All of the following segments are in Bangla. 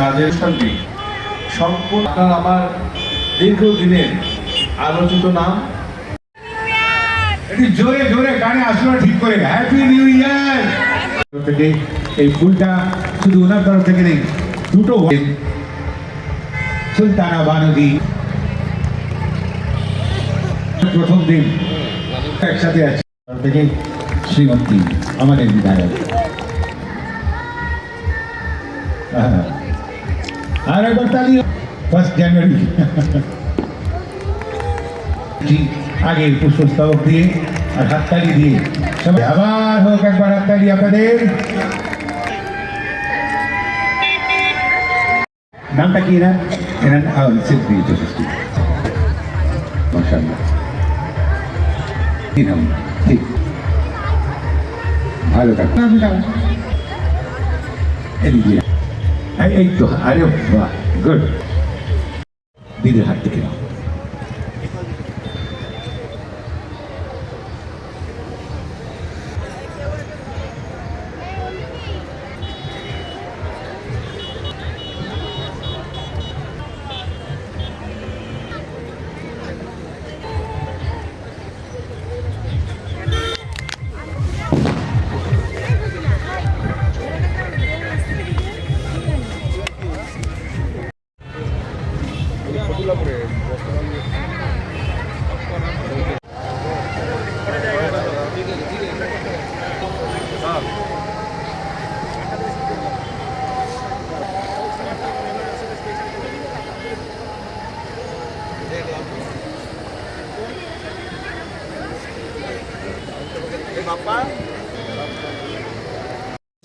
কাজের সঙ্গে সম্পূর্ণ আপনার আমার দীর্ঘদিনের আলোচিত নাম। একটু জোরে জোরে গানে আসলো ঠিক করে। হ্যাপি নিউ ইয়ার থেকে এই ফুলটা শুধু ওনার তরফ থেকে নেই, দুটো সুলতানা বানজি প্রথম দিন একসাথে আছে। থেকে শ্রীমন্তী আমাদের বিধায়ক। হ্যাঁ। আর একবার তালি ফার্স্ট জানুয়ারি জি, আগে পুষ্পস্তবক দিয়ে আর হাততালি দিয়ে। সবাই আবার হোক একবার হাততালি আপনাদের। নামটা কি না এনার সিদ্ধি যথেষ্টি মাসাল্লাহ কি নাম? ঠিক। ভালো কাজ এদিকে। এই- এই তো আরে বাহ গুড দিদির হাত থেকে নাও যে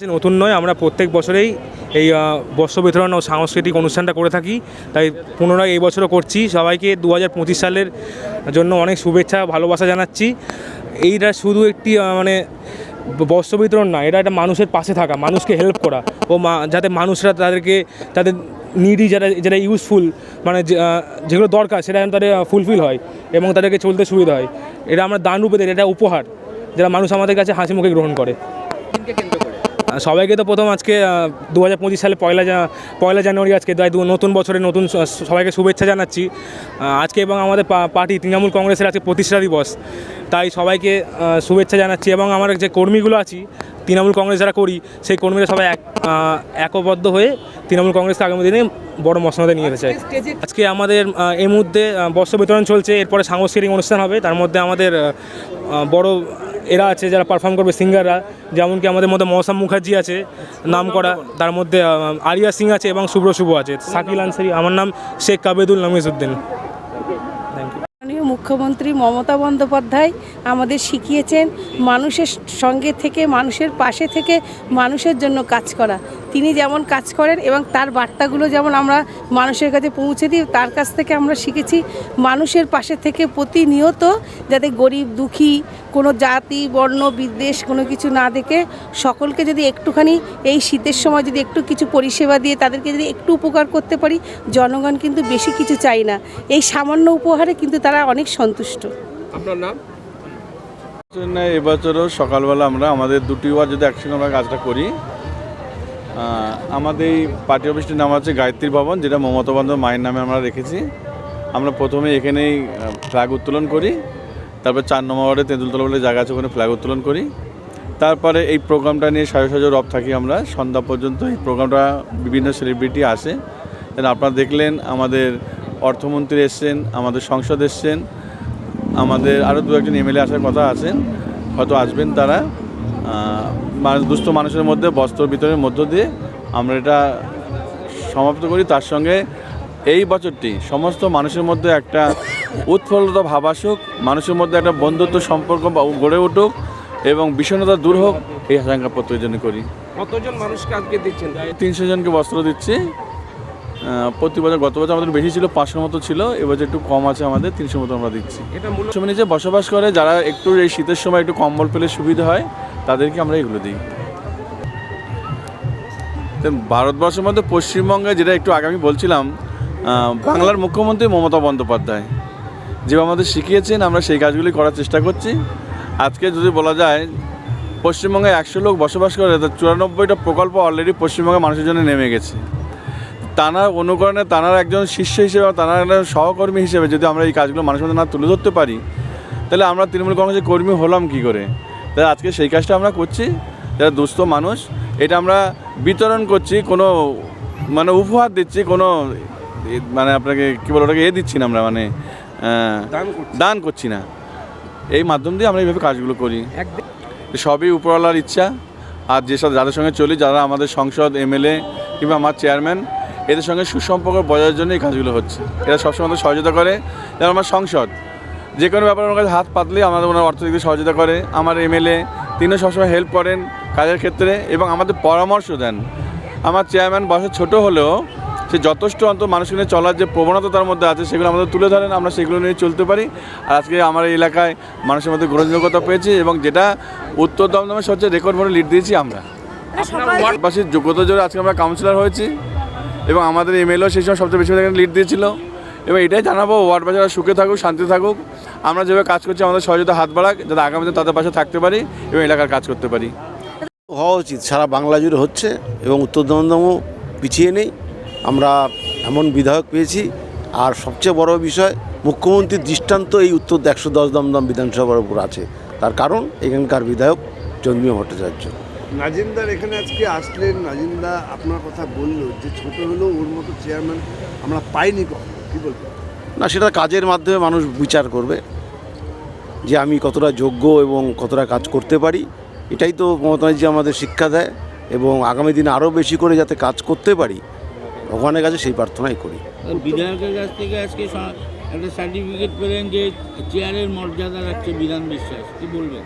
নতুন নয়, আমরা প্রত্যেক বছরেই এই বস্ত্র বিতরণ ও সাংস্কৃতিক অনুষ্ঠানটা করে থাকি। তাই পুনরায় এই বছরও করছি। সবাইকে দু হাজার পঁচিশ সালের জন্য অনেক শুভেচ্ছা, ভালোবাসা জানাচ্ছি। এইটা শুধু একটি মানে বস্ত্র বিতরণ না, এটা একটা মানুষের পাশে থাকা, মানুষকে হেল্প করা। ও মা- যাতে মানুষরা তাদেরকে, তাদের নিডি যারা যেটা ইউজফুল মানে যেগুলো দরকার, সেটা যেন তাদের ফুলফিল হয় এবং তাদেরকে চলতে সুবিধা হয়। এটা আমরা দান রূপে এটা উপহার যারা মানুষ আমাদের কাছে হাসি মুখে গ্রহণ করে। সবাইকে তো প্রথম আজকে দু হাজার পঁচিশ সালে পয়লা পয়লা জানুয়ারি আজকে তাই নতুন বছরে নতুন সবাইকে শুভেচ্ছা জানাচ্ছি। আজকে এবং আমাদের পা- পার্টি তৃণমূল কংগ্রেসের আজকে প্রতিষ্ঠা দিবস। তাই সবাইকে শুভেচ্ছা জানাচ্ছি এবং আমার যে কর্মীগুলো আছি তৃণমূল কংগ্রেস যারা করি সেই কর্মীরা সবাই এক একবদ্ধ হয়ে তৃণমূল কংগ্রেসকে আগামী দিনে বড় মসনদে নিয়ে যেতে চাই আজকে আমাদের এই মুহূর্তে বস্ত্র বিতরণ চলছে এরপরে সাংস্কৃতিক অনুষ্ঠান হবে তার মধ্যে আমাদের বড় এরা আছে যারা পারফর্ম করবে সিঙ্গাররা যেমন কি আমাদের মধ্যে মৌসাম মুখার্জি আছে, নাম করা। তার মধ্যে আরিয়া সিং আছে এবং শুভ্র শুভ আছে। সাকিল আনসারি, আমার নাম শেখ কাবেদুল নামিজউদ্দিন। মুখ্যমন্ত্রী মমতা বন্দ্যোপাধ্যায় আমাদের শিখিয়েছেন মানুষের সঙ্গে থেকে, মানুষের পাশে থেকে মানুষের জন্য কাজ করা। তিনি যেমন কাজ করেন এবং তার বার্তাগুলো যেমন আমরা মানুষের কাছে পৌঁছে দিই, তার কাছ থেকে আমরা শিখেছি, মানুষের পাশে থেকে প্রতিনিয়ত যাতে গরিব, দুঃখী কোনো জাতি বর্ণ বিদ্বেষ কোনো কিছু না দেখে সকলকে যদি একটুখানি এই শীতের সময় যদি একটু কিছু পরিষেবা দিয়ে তাদেরকে যদি একটু উপকার করতে পারি জনগণ কিন্তু বেশি কিছু চাই না। এই সামান্য উপহারে কিন্তু তারা অনেক সন্তুষ্ট। আপনার নাম? এবছরও সকালবেলা আমরা আমাদের দুটি ওয়ার্ড যদি একসঙ্গে আমরা কাজটা করি আমাদের এই পার্টি অফিসটির নাম আছে গায়ত্রী ভবন যেটা মমতা বন্দ্যোপাধ্যায় মায়ের নামে আমরা রেখেছি। আমরা প্রথমে এখানেই ফ্ল্যাগ উত্তোলন করি। তারপর চার নম্বর ওয়ার্ডে তেঁতুলতলা বলে জায়গা আছে, ওখানে ফ্ল্যাগ উত্তোলন করি। তারপরে এই প্রোগ্রামটা নিয়ে সাজো সাজো রব থাকি আমরা। সন্ধ্যা পর্যন্ত এই প্রোগ্রামটা বিভিন্ন সেলিব্রিটি আসে। যেন আপনারা দেখলেন, আমাদের অর্থমন্ত্রী এসছেন, আমাদের সংসদ এসছেন, আমাদের আরও দু একজন এমএলএ আসার কথা আছেন হয়তো আসবেন তারা। মানুষ, দুস্থ মানুষের মধ্যে, বস্ত্র বিতরণের মধ্য দিয়ে আমরা এটা সমাপ্ত করি। তার সঙ্গে এই বছরটি সমস্ত মানুষের মধ্যে একটা উৎফুল্লতা ভাব আসুক মানুষের মধ্যে একটা বন্ধুত্ব সম্পর্ক গড়ে উঠুক এবং বিষণ্ণতা দূর হোক এই আশঙ্কা প্রত্যেক জন্য করি। কতজন মানুষকে আজকে দিচ্ছেন? তিনশো জনকে বস্ত্র দিচ্ছি। প্রতি বছর গত বছর আমাদের বেশি ছিল পাঁচশো মতো ছিল এবছর একটু কম আছে আমাদের তিনশো মতো আমরা দিচ্ছি। এটা মূলত নিচে বসবাস করে যারা একটু এই শীতের সময় একটু কম্বল পেলে সুবিধা হয় তাদেরকে আমরা এগুলো দিই। ভারতবর্ষের মধ্যে পশ্চিমবঙ্গে যেটা একটু আগামী বলছিলাম বাংলার মুখ্যমন্ত্রী মমতা বন্দ্যোপাধ্যায়। যে আমাদের শিখিয়েছেন, আমরা সেই কাজগুলি করার চেষ্টা করছি। আজকে যদি বলা যায়, পশ্চিমবঙ্গে একশো লোক বসবাস করে তার চুরানব্বইটা প্রকল্প অলরেডি পশ্চিমবঙ্গের মানুষের জন্য নেমে গেছে। তানার অনুকরণে তানার একজন শিষ্য হিসেবে, তানার একজন সহকর্মী হিসেবে যদি আমরা এই কাজগুলো মানুষের মধ্যে না তুলে ধরতে পারি, তাহলে আমরা তৃণমূল কংগ্রেসের কর্মী হলাম কি করে? তাহলে আজকে সেই কাজটা আমরা করছি, যারা দুস্থ মানুষ, এটা আমরা বিতরণ করছি, কোনো মানে উপহার দিচ্ছি, কোনো মানে আপনাকে কী বলে ওটাকে এ দিচ্ছি না আমরা মানে দান করছি। দান করছি না। এই মাধ্যম দিয়ে আমরা এইভাবে কাজগুলো করি। সবই উপরওয়ালার ইচ্ছা। আর যেসব যাদের সঙ্গে চলি যারা আমাদের সংসদ এমএলএ কিংবা আমার চেয়ারম্যান এদের সঙ্গে সুসম্পর্ক বজায়ের জন্য এই কাজগুলো হচ্ছে। এরা সবসময় আমাদের সহযোগিতা করে। যেমন আমার সংসদ যে কোনো ব্যাপারে আমার কাছে হাত পাতলেই আমাদের ওনার অর্থনৈতিক সহযোগিতা করে। আমার এমএলএ তিনিও সবসময় হেল্প করেন কাজের ক্ষেত্রে এবং আমাদের পরামর্শ দেন। আমার চেয়ারম্যান বয়সে ছোট হলেও সে যথেষ্ট অন্ত মানুষকে নিয়ে চলার যে প্রবণতা তার মধ্যে আছে, সেগুলো আমাদের তুলে ধরেন, আমরা সেগুলো নিয়ে চলতে পারি। আর আজকে আমার এলাকায় মানুষের মধ্যে গ্রহণযোগ্যতা পেয়েছি এবং যেটা উত্তর দমদমে সবচেয়ে রেকর্ড ভোটে লিড দিয়েছি আমরা। ওয়ার্ডবাসীর যোগ্যতা জোরে আজকে আমরা কাউন্সিলর হয়েছি এবং আমাদের এমএলও সেই সময় সবচেয়ে বেশি লিড দিয়েছিল। এবং এটাই জানাব ওয়ার্ডবাসীরা সুখে থাকুক, শান্তি থাকুক। আমরা যেভাবে কাজ করছি, আমাদের সহযোগিতা হাত বাড়াক, যাতে আগামীতে তাদের পাশে থাকতে পারি এবং এলাকার কাজ করতে পারি। হওয়া উচিত, সারা বাংলা জুড়ে হচ্ছে এবং উত্তর দমদমও পিছিয়ে নেই। আমরা এমন বিধায়ক পেয়েছি। আর সবচেয়ে বড় বিষয় মুখ্যমন্ত্রীর দৃষ্টান্ত এই উত্তর একশো দশ দমদম বিধানসভার উপর আছে। তার কারণ এখানকার বিধায়ক জন্মীয় ভট্টাচার্য। নাজিমদার এখানে আজকে আসলেন। নাজিমদা আপনার কথা বলল যে ছোট হলেও ওর মতো চেয়ারম্যান আমরা পাইনি কখনো। কি বলবেন? না সেটা কাজের মাধ্যমে মানুষ বিচার করবে যে আমি কতটা যোগ্য এবং কতটা কাজ করতে পারি। এটাই তো মমতা আমাদের শিক্ষা দেয় এবং আগামী দিনে আরও বেশি করে যাতে কাজ করতে পারি ভগবানের কাছে সেই প্রার্থনাই করি। বিধায়কের কাছ থেকে আজকে একটা সার্টিফিকেট পেলেন যে চেয়ারের মর্যাদা রাখছে বিধান বিশ্বাস কি বলবেন?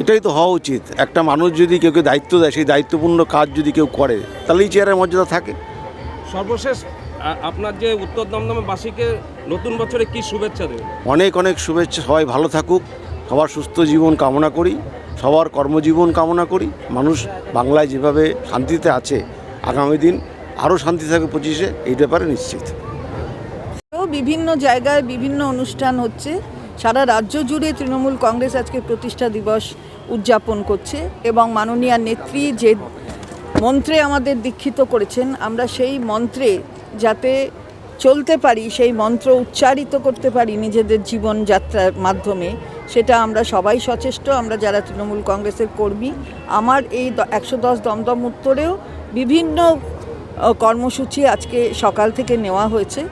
এটাই তো হওয়া উচিত। একটা মানুষ যদি কেউ কেউ দায়িত্ব দেয় সেই দায়িত্বপূর্ণ কাজ যদি কেউ করে তাহলেই চেয়ারের মর্যাদা থাকে। সর্বশেষ আপনার যে উত্তর দমদমে বাসীকে নতুন বছরে কি শুভেচ্ছা দেবেন? অনেক অনেক শুভেচ্ছা। সবাই ভালো থাকুক। সবার সুস্থ জীবন কামনা করি। সবার কর্মজীবন কামনা করি। মানুষ বাংলায় যেভাবে শান্তিতে আছে আগামী দিন আরও শান্তি থাকবে পঁচিশে, এই ব্যাপারে নিশ্চিত। বিভিন্ন জায়গায় বিভিন্ন অনুষ্ঠান হচ্ছে। সারা রাজ্য জুড়ে তৃণমূল কংগ্রেস আজকে প্রতিষ্ঠা দিবস উদযাপন করছে এবং মাননীয় নেত্রী যে মন্ত্রে আমাদের দীক্ষিত করেছেন, আমরা সেই মন্ত্রে যাতে চলতে পারি, সেই মন্ত্র উচ্চারিত করতে পারি নিজেদের জীবনযাত্রার মাধ্যমে, সেটা আমরা সবাই সচেষ্ট। আমরা যারা তৃণমূল কংগ্রেসের কর্মী, আমার এই একশো দশ দমদম উত্তরেও বিভিন্ন কর্মসূচি আজকে সকাল থেকে নেওয়া হয়েছে।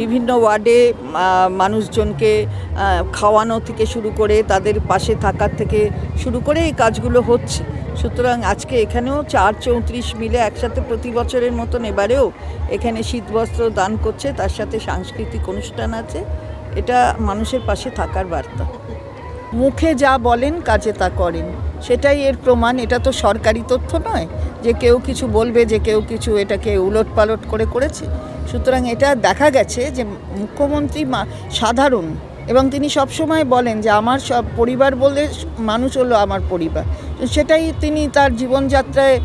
বিভিন্ন ওয়ার্ডে মানুষজনকে খাওয়ানো থেকে শুরু করে তাদের পাশে থাকার থেকে শুরু করে এই কাজগুলো হচ্ছে। সুতরাং আজকে এখানেও চার চৌত্রিশ মিলে একসাথে প্রতি বছরের মতন এবারেও এখানে শীতবস্ত্র দান করছে, তার সাথে সাংস্কৃতিক অনুষ্ঠান আছে। এটা মানুষের পাশে থাকার বার্তা। মুখে যা বলেন, কাজে তা করেন। সেটাই এর প্রমাণ। এটা তো সরকারি তথ্য নয় যে কেউ কিছু বলবে, যে কেউ কিছু এটাকে উলট পালট করে করেছে। সুতরাং এটা দেখা গেছে যে মুখ্যমন্ত্রী সাধারণ এবং তিনি সবসময় বলেন যে আমার সব পরিবার বলে মানুষ হলো আমার পরিবার। সেটাই তিনি তার জীবনযাত্রায়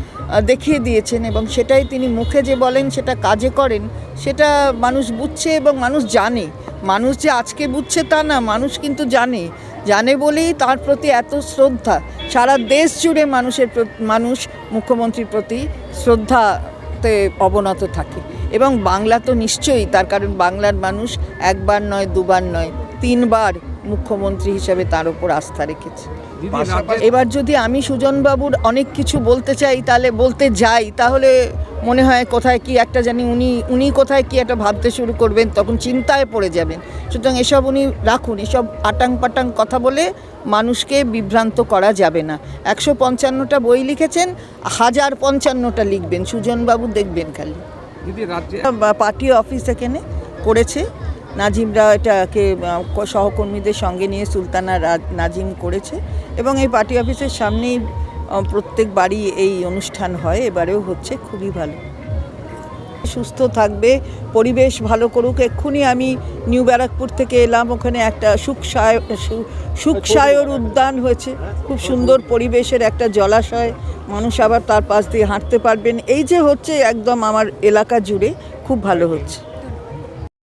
দেখিয়ে দিয়েছেন এবং সেটাই তিনি মুখে যে বলেন সেটা কাজে করেন, সেটা মানুষ বুঝছে এবং মানুষ জানে। মানুষ যে আজকে বুঝছে তা না, মানুষ কিন্তু জানে। জানে বলেই তার প্রতি এত শ্রদ্ধা। সারা দেশ জুড়ে মানুষের মানুষ মুখ্যমন্ত্রীর প্রতি শ্রদ্ধাতে অবনত থাকে। এবং বাংলা তো নিশ্চয়ই, তার কারণ বাংলার মানুষ একবার নয়, দুবার নয়, তিনবার মুখ্যমন্ত্রী হিসেবে তার উপর আস্থা রেখেছে। এবার যদি আমি সুজনবাবুর অনেক কিছু বলতে চাই তাহলে বলতে যাই তাহলে মনে হয় কোথায় কি একটা জানি উনি উনি কোথায় কি একটা ভাবতে শুরু করবেন তখন চিন্তায় পড়ে যাবেন। সুতরাং এসব উনি রাখুন এসব আটাং পাটাং কথা বলে মানুষকে বিভ্রান্ত করা যাবে না। একশো পঞ্চান্নটা বই লিখেছেন হাজার পঞ্চান্নটা লিখবেন সুজনবাবু দেখবেন খালি। পার্টি অফিস এখানে করেছে নাজিমরা এটাকে সহকর্মীদের সঙ্গে নিয়ে সুলতানা নাজিম করেছে এবং এই পার্টি অফিসের সামনেই প্রত্যেক বাড়ি এই অনুষ্ঠান হয়। এবারেও হচ্ছে খুবই ভালো। সুস্থ থাকবে, পরিবেশ ভালো করুক। এক্ষুনি আমি নিউ ব্যারাকপুর থেকে এলাম। ওখানে একটা সুখসায় সু- সুখসায়র উদ্যান হয়েছে। খুব সুন্দর পরিবেশের একটা জলাশয়। মানুষ আবার তার পাশ দিয়ে হাঁটতে পারবেন। এই যে হচ্ছে একদম আমার এলাকা জুড়ে, খুব ভালো হচ্ছে।